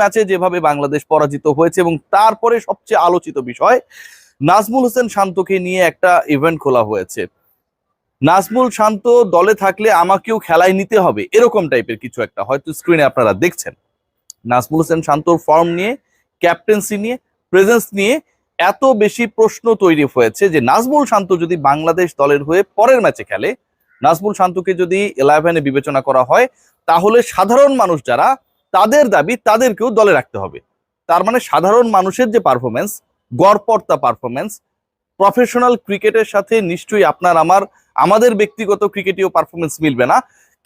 ম্যাচে যেভাবে বাংলাদেশ পরাজিত হয়েছে এবং তারপরে সবচেয়ে আলোচিত বিষয়, নাজমুল হোসেন শান্তকে নিয়ে একটা ইভেন্ট খোলা হয়েছে। নাজমুল শান্ত দলে থাকলে আমাকেও খেলায় নিতে হবে, এরকম টাইপের কিছু একটা। হয়তো স্ক্রিনে আপনারা দেখছেন। নাজমুল হোসেন শান্তর ফর্ম নিয়ে ক্যাপ্টেন্সি নিয়ে প্রেজেন্স নিয়ে এত বেশি প্রশ্ন তৈরি হয়েছে যে নাজমুল শান্ত যদি বাংলাদেশ দলের হয়ে পরের ম্যাচে খেলে, নাজমুল শান্তকে যদি ইলেভেনে বিবেচনা করা হয়, তাহলে সাধারণ মানুষ যারা তাদের দাবি তাদেরকেও দলে রাখতে হবে। তার মানে সাধারণ মানুষের যে পারফরমেন্স গড়পর্তা পারফরমেন্স প্রফেশনাল ক্রিকেটের সাথে নিশ্চয়ই আপনার আমার, আমাদের ব্যক্তিগত ক্রিকেটীয় পারফরমেন্স মিলবে না।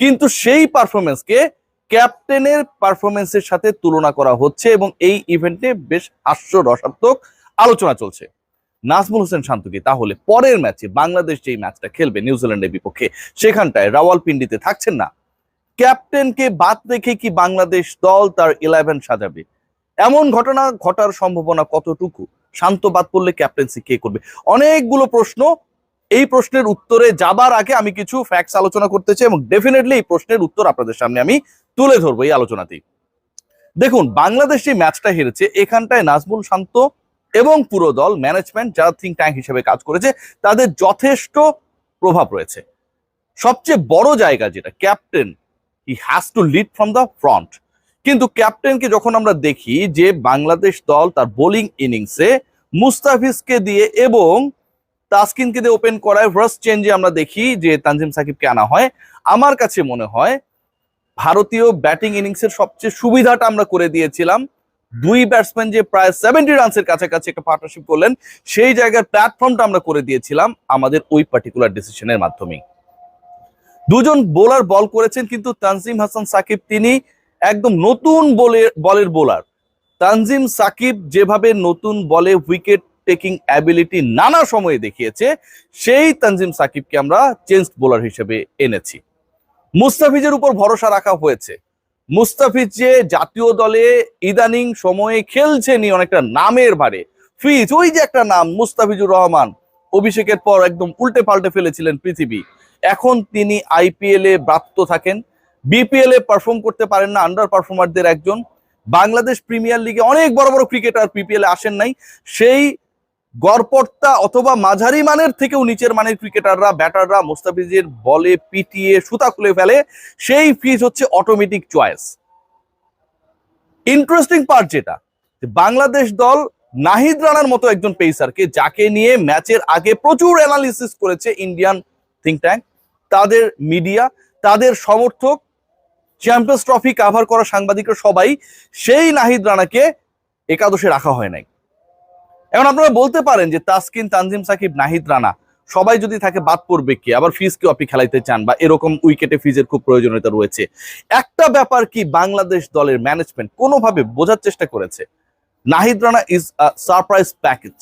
কিন্তু সেই পারফরমেন্সকে ক্যাপ্টেনের পারফরমেন্সের সাথে তুলনা করা হচ্ছে এবং এই ইভেন্টে বেশ হাস্যরসাত্মক আলোচনা চলছে। নাজমুল হোসেন শান্তকি তাহলে পরের ম্যাচে বাংলাদেশ যেই ম্যাচটা খেলবে নিউজিল্যান্ডের বিপক্ষে, সেখানটায় রাওয়ালপিন্ডিতে থাকছেন না? ক্যাপ্টেনকে বাদ রেখে কি বাংলাদেশ দল তার ইলেভেন সাজাবে? এমন ঘটনা ঘটার সম্ভাবনা কতটুকু? শান্ত বাদ পড়লে ক্যাপ্টেন্সি কে করবে? অনেকগুলো প্রশ্ন। এই প্রশ্নের উত্তরে যাবার আগে আমি কিছু ফ্যাক্টস আলোচনা করতে চাই এবং ডেফিনেটলি এই প্রশ্নের উত্তর আপনাদের সামনে আমি তুলে ধরবো এই আলোচনাতেই। দেখুন, বাংলাদেশ যে ম্যাচটা হেরেছে, এখানটায় নাজমুল শান্ত এবং পুরো দল ম্যানেজমেন্ট যারা থিঙ্ক ট্যাঙ্ক হিসেবে কাজ করেছে, তাদের যথেষ্ট প্রভাব রয়েছে। সবচেয়ে বড় জায়গা যেটা captain he has to lead from the front কিন্তু ক্যাপ্টেনকে যখন আমরা দেখি যে বাংলাদেশ দল তার বোলিং ইনিংসে মুস্তাফিজকে দিয়ে এবং তাসকিনকে দিয়ে ওপেন করায় ফার্স্ট চেঞ্জে আমরা দেখি যে তানজিম সাকিবকে আনা হয়। আমার কাছে মনে হয় ভারতীয় ব্যাটিং ইনিংসের সবচেয়ে সুবিধাটা আমরা করে দিয়েছিলাম। দুই ব্যাটসম্যান যে প্রায় সেভেন্টি রানসের কাছাকাছি একটা পার্টনারশিপ করলেন, সেই জায়গার প্ল্যাটফর্মটা আমরা করে দিয়েছিলাম আমাদের ওই পার্টিকুলার ডিসিশনের মাধ্যমেই। দুজন বোলার বল করেছেন, কিন্তু তানজিম হাসান সাকিব তিনি একদম নতুন বলের বলের বোলার তানজিম সাকিব যেভাবে নতুন বলে উইকেট টেকিং অ্যাবিলিটি নানা সময়ে দেখিয়েছে, সেই তানজিম সাকিবকে আমরা চেঞ্জ বোলার হিসেবে এনেছি। মুস্তাফিজের উপর ভরসা রাখা হয়েছে। মুস্তাফিজ যে জাতীয় দলে ইদানিং সময়ে খেলছেনই অনেকটা নামের ভারে। ফিজ, ওই যে একটা নাম, মুস্তাফিজুর রহমান, অভিষেকের পর একদম উল্টে পাল্টে ফেলেছিলেন পৃথিবী। এখন তিনি আইপিএল এ প্রাপ্ত থাকেন। বিপিএল এ পারফর্ম করতে পারেন না আন্ডার পারফর্মারদের একজন। বাংলাদেশ প্রিমিয়ার লিগে অনেক বড় বড় ক্রিকেটার পিপিএল এ আসেন নাই। সেই গড়পর্তা অথবা মাঝারি মানের থেকেও নিচের মানের ক্রিকেটাররা ব্যাটাররা মুস্তাফিজের বলে পিটিয়ে সুতা খুলে ফেলে। সেই ফিজ হচ্ছে অটোমেটিক চয়েস ইন্টারেস্টিং পার্ট যেটা বাংলাদেশ দল নাহিদ রানার মতো একজন পেসারকে যাকে নিয়ে ম্যাচের আগে প্রচুর অ্যানালিসিস করেছে ইন্ডিয়ান থিঙ্ক ট্যাঙ্ক তাদের মিডিয়া, তাদের সমর্থক চ্যাম্পিয়ন্স ট্রফি কাভার করা সাংবাদিকরা সবাই সেই নাহিদ রানাকে একাদশে রাখা হয় নাই। এখন আপনারা বলতে পারেন যে তাসকিন, তানজিম সাকিব, নাহিদ রানা সবাই যদি থাকে বাদ পড়বে কি? আবার ফিজ কেউ আপনি খেলাইতে চান বা এরকম উইকেটে ফিজের খুব প্রয়োজনীয়তা রয়েছে। একটা ব্যাপার কি বাংলাদেশ দলের ম্যানেজমেন্ট কোনোভাবে বোঝার চেষ্টা করেছে? Nahid Rana is surprise package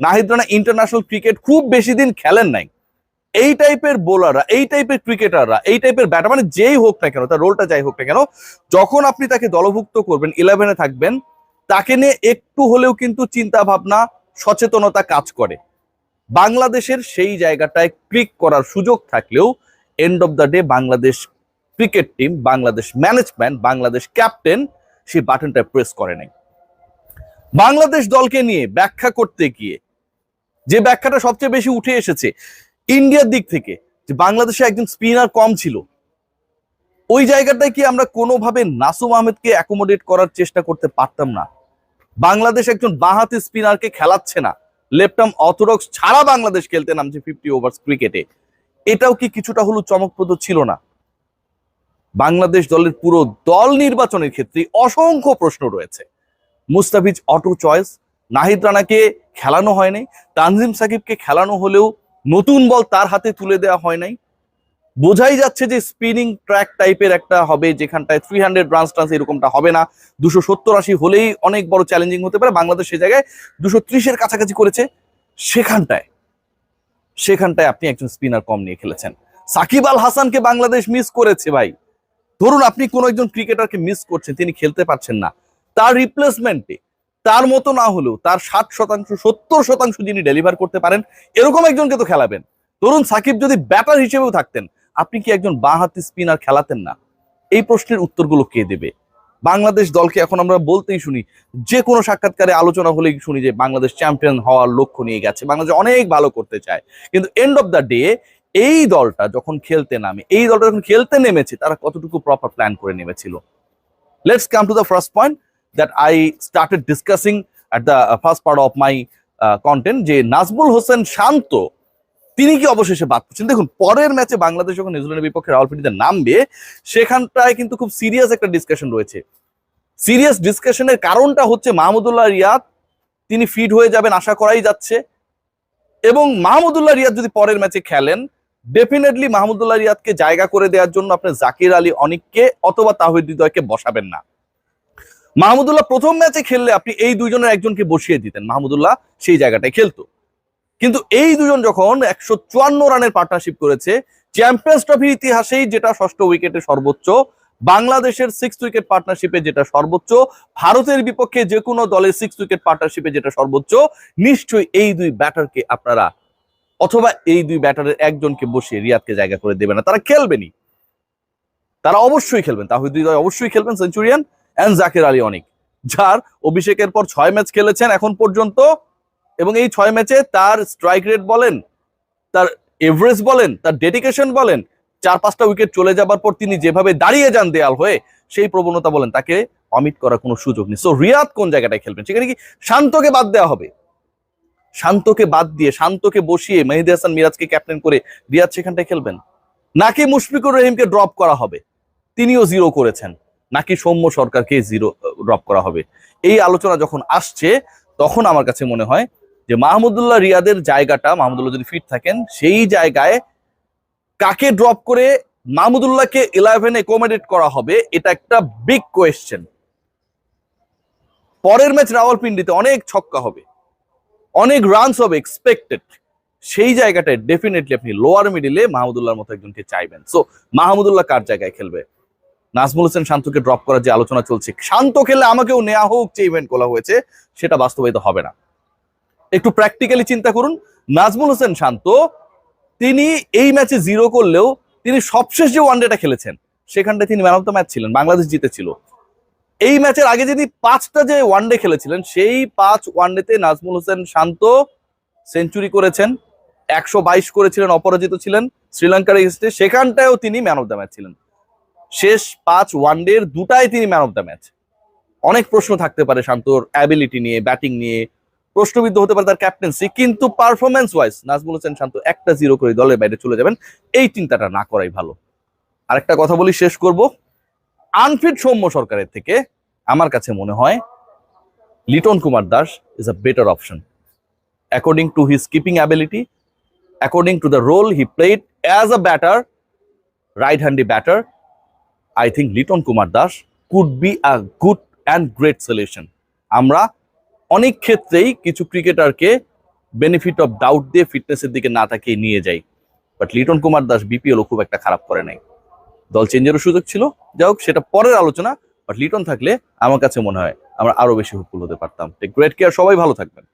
Nahid Rana international cricket খুব বেশি দিন খেলেন নাই। এই টাইপের বোলাররা এই টাইপের ক্রিকেটাররা এই টাইপের ব্যাটার মানে যেই হোক না কেন, তার রোলটা যাই হোক না কেন, যখন আপনি তাকে দলভুক্ত করবেন ইলেভেনে থাকবেন, তাকে নিয়ে একটু হলেও কিন্তু চিন্তা ভাবনা সচেতনতা কাজ করে। বাংলাদেশের সেই জায়গাটায় ক্লিক করার সুযোগ থাকলেও end of the day Bangladesh cricket team Bangladesh management Bangladesh captain সেই বাটনটা প্রেস করে নাই। বাংলাদেশ দলকে নিয়ে ব্যাখ্যা করতে গিয়ে, যে ব্যাখ্যাটা সবচেয়ে বেশি উঠে এসেছে ইন্ডিয়ার দিক থেকে যে বাংলাদেশে একজন স্পিনার কম ছিল, ওই জায়গাটায় কি আমরা কোনোভাবে নাসুম আহমেদকে অ্যাকোমোডেট করার চেষ্টা করতে পারতাম না? বাংলাদেশ একজন বাঁহাতি স্পিনারকে খেলাচ্ছে না। লেফটাম অর্থোডক্স ছাড়া বাংলাদেশ খেলতে নামছে ফিফটি ওভার্স ক্রিকেটে এটাও কি কিছুটা হলো চমকপ্রদ ছিল না? বাংলাদেশ দলের পুরো দল নির্বাচনের ক্ষেত্রে অসংখ্য প্রশ্ন রয়েছে। মুস্তাফিজ অটো চয়েস, নাহিদ রানাকে খেলানো হয়নি, তানজিম সাকিবকে খেলানো হলেও নতুন বল তার হাতে তুলে দেওয়া হয় নাই। বোঝাই যাচ্ছে যে স্পিনিং ট্র্যাক টাইপের একটা হবে, যেখানটায় থ্রি হান্ড্রেড রানস ট্রান্স এরকমটা হবে না। দুশো সত্তর আশি হলেই অনেক বড় চ্যালেঞ্জিং হতে পারে। বাংলাদেশ সে জায়গায় দুশো ত্রিশের কাছাকাছি করেছে। সেখানটায় সেখানটায় আপনি একজন স্পিনার কম নিয়ে খেলেছেন। সাকিব আল হাসানকে বাংলাদেশ মিস করেছে ভাই। ধরুন আপনি কোন একজন ক্রিকেটারকে মিস করছেন, তিনি খেলতে পারছেন না। তার রিপ্লেসমেন্টে তার মতো না হলেও তার ষাট শতাংশ, সত্তর শতাংশ যিনি ডেলিভার করতে পারেন, এরকম একজনকে তো খেলাবেন। ধরুন সাকিব যদি ব্যাটার হিসেবেও থাকতেন, আপনি কি একজন বাঁহাতি স্পিনার খেলাতেন না? এই প্রশ্নের উত্তরগুলো কে দেবে? বাংলাদেশ দলকে এখন আমরা বলতেই শুনি, যে কোনো সাক্ষাৎকারে আলোচনা হলেই শুনি যে বাংলাদেশ চ্যাম্পিয়ন হওয়ার লক্ষ্য নিয়ে গেছে, বাংলাদেশ অনেক ভালো করতে চায়। কিন্তু এন্ড অফ দ্য ডে এই দলটা যখন খেলতে নামে, এই দলটা যখন খেলতে নেমেছে, তারা কতটুকু প্রপার প্ল্যান করে নেমেছিল? Let's come to the first point that I started discussing at the first part of my content যে নাজমুল হোসেন শান্ত, তিনি কি অবশেষে বাদ পড়ছেন? দেখুন, পরের ম্যাচে বাংলাদেশ যখন নিউজিল্যান্ডের বিপক্ষে রাওয়ালপিন্ডিতে নামবে, সেখানটায় কিন্তু খুব সিরিয়াস একটা ডিসকাশন রয়েছে। সিরিয়াস ডিসকাশনের কারণটা হচ্ছে মাহমুদুল্লাহ রিয়াদ, তিনি ফিট হয়ে যাবেন আশা করাই যাচ্ছে। এবং মাহমুদুল্লাহ রিয়াদ যদি পরের ম্যাচে খেলেন ডেফিনেটলি মাহমুদুল্লাহ রিয়াদকে জায়গা করে দেওয়ার জন্য আপনি জাকির আলী অনিককে অথবা তাহিদ হৃদয়কে বসাবেন না। মাহমুদুল্লাহ প্রথম ম্যাচে খেললে আপনি এই দুজনের একজনকে বসিয়ে দিতেন। মাহমুদুল্লাহ সেই জায়গাটায় খেলতো। কিন্তু এই দুজন যখন একশো চুয়ান্ন রানের পার্টনারশিপ করেছে চ্যাম্পিয়ন্স ট্রফির ইতিহাসেই যেটা ষষ্ঠ উইকেটে সর্বোচ্চ, বাংলাদেশের সিক্স উইকেট পার্টনারশিপে যেটা সর্বোচ্চ, ভারতের বিপক্ষে যে কোনো দলের সিক্স উইকেট পার্টনারশিপে যেটা সর্বোচ্চ, নিশ্চয়ই এই দুই ব্যাটারকে আপনারা অথবা এই দুই ব্যাটারের একজনকে বসিয়ে রিয়াদকে জায়গা করে দেবে না। তারা খেলবেনি তারা অবশ্যই খেলবেন। তাহিদ হৃদয় অবশ্যই খেলবেন সেঞ্চুরিয়ান অ্যান্ড জাকির আলী অনেক যার অভিষেকের পর ছয় ম্যাচ খেলেছেন এখন পর্যন্ত, এবং এই ছয় ম্যাচে তার স্ট্রাইক রেট বলেন, তার এভারেজ বলেন, তার ডেডিকেশন বলেন, চার পাঁচটা উইকেট চলে যাবার পর তিনি যেভাবে দাঁড়িয়ে যান দেয়াল হয়ে, সেই প্রবণতা বলেন তাকে অমিট করার কোনো সুযোগ নেই। সো রিয়াদ কোন জায়গাটায় খেলবেন? সেখানে কি শান্তকে বাদ দেওয়া হবে? শান্তকে বাদ দিয়ে, শান্তকে বসিয়ে মেহেদি হাসান মিরাজকে ক্যাপ্টেন করে রিয়াদ সেখানটায় খেলবেন? নাকি মুশফিকুর রহিমকে ড্রপ করা হবে? তিনিও জিরো করেছেন। নাকি সৌম্য সরকারকে জিরো ড্রপ করা হবে? এই আলোচনা যখন আসছে, তখন আমার কাছে মনে হয় যে মাহমুদুল্লাহ রিয়াদের জায়গাটা, মাহমুদুল্লাহ যদি ফিট থাকেন, সেই জায়গায় কাকে ড্রপ করে মাহমুদুল্লাহকে ইলেভেন একোমোডেট করা হবে, এটা একটা বিগ কোয়েশ্চেন পরের ম্যাচ রাওয়ালপিন্ডিতে অনেক ছক্কা হবে, অনেক রানস হবে এক্সপেক্টেড সেই জায়গাটায় ডেফিনেটলি আপনি লোয়ার মিডিলে মাহমুদুল্লাহর মতো একজনকে চাইবেন। সো মাহমুদুল্লাহ কার জায়গায় খেলবে? নাজমুল হোসেন শান্তকে ড্রপ করার যে আলোচনা চলছে, শান্ত খেললে আমাকেও নেওয়া হোক যে ইভেন্ট করা হয়েছে, সেটা বাস্তবায়িত হবে না। একটু প্র্যাকটিক্যালি চিন্তা করুন, নাজমুল হোসেন শান্ত, তিনি এই ম্যাচে জিরো করলেও তিনি সবশেষ যে ওয়ানডেটা খেলেছেন, সেখানটায় তিনি ম্যান অফ দ্য ম্যাচ ছিলেন, বাংলাদেশ জিতেছিল। এই ম্যাচের আগে যদি পাঁচটা যে ওয়ানডে খেলেছিলেন, সেই পাঁচ ওয়ানডেতে নাজমুল হোসেন শান্ত সেঞ্চুরি করেছেন, একশো বাইশ করেছিলেন, অপরাজিত ছিলেন, শ্রীলঙ্কার এগেস্টে সেখানটায়ও তিনি ম্যান অফ দ্য ম্যাচ ছিলেন। শেষ পাঁচ ওয়ানডের দুটাই তিনি ম্যান অফ দ্য ম্যাচ অনেক প্রশ্ন থাকতে পারে শান্তর অ্যাবিলিটি নিয়ে ব্যাটিং নিয়ে। প্রশ্নবিদ্ধ হতে পারে তার ক্যাপ্টেন্সি কিন্তু পারফরমেন্স ওয়াইজ নাজমুল হোসেন শান্ত একটা জিরো করে দলের বাইরে চলে যাবেন। এই চিন্তাটা না করাই ভালো। আরেকটা কথা বলি, শেষ করব। আনফিট সৌম্য সরকারের থেকে আমার কাছে মনে হয় Liton Kumar Das is a better option according to his keeping ability according to the role he played as a batter right handy batter I think Liton Kumar Das could be a good and great solution আমরা অনেক ক্ষেত্রেই কিছু ক্রিকেটারকে benefit of doubt দিয়ে ফিটনেসের দিকে না তাকিয়ে নিয়ে যাই। বাট লিটন কুমার দাস বিপিএলও খুব একটা খারাপ করে নাই। দল চেঞ্জেরও সুযোগ ছিল। যাই হোক, সেটা পরের আলোচনা বাট লিটন থাকলে আমার কাছে মনে হয় আমরা আরও বেশি হুকুল হতে পারতাম। গ্রেট কেয়ার সবাই ভালো থাকবেন।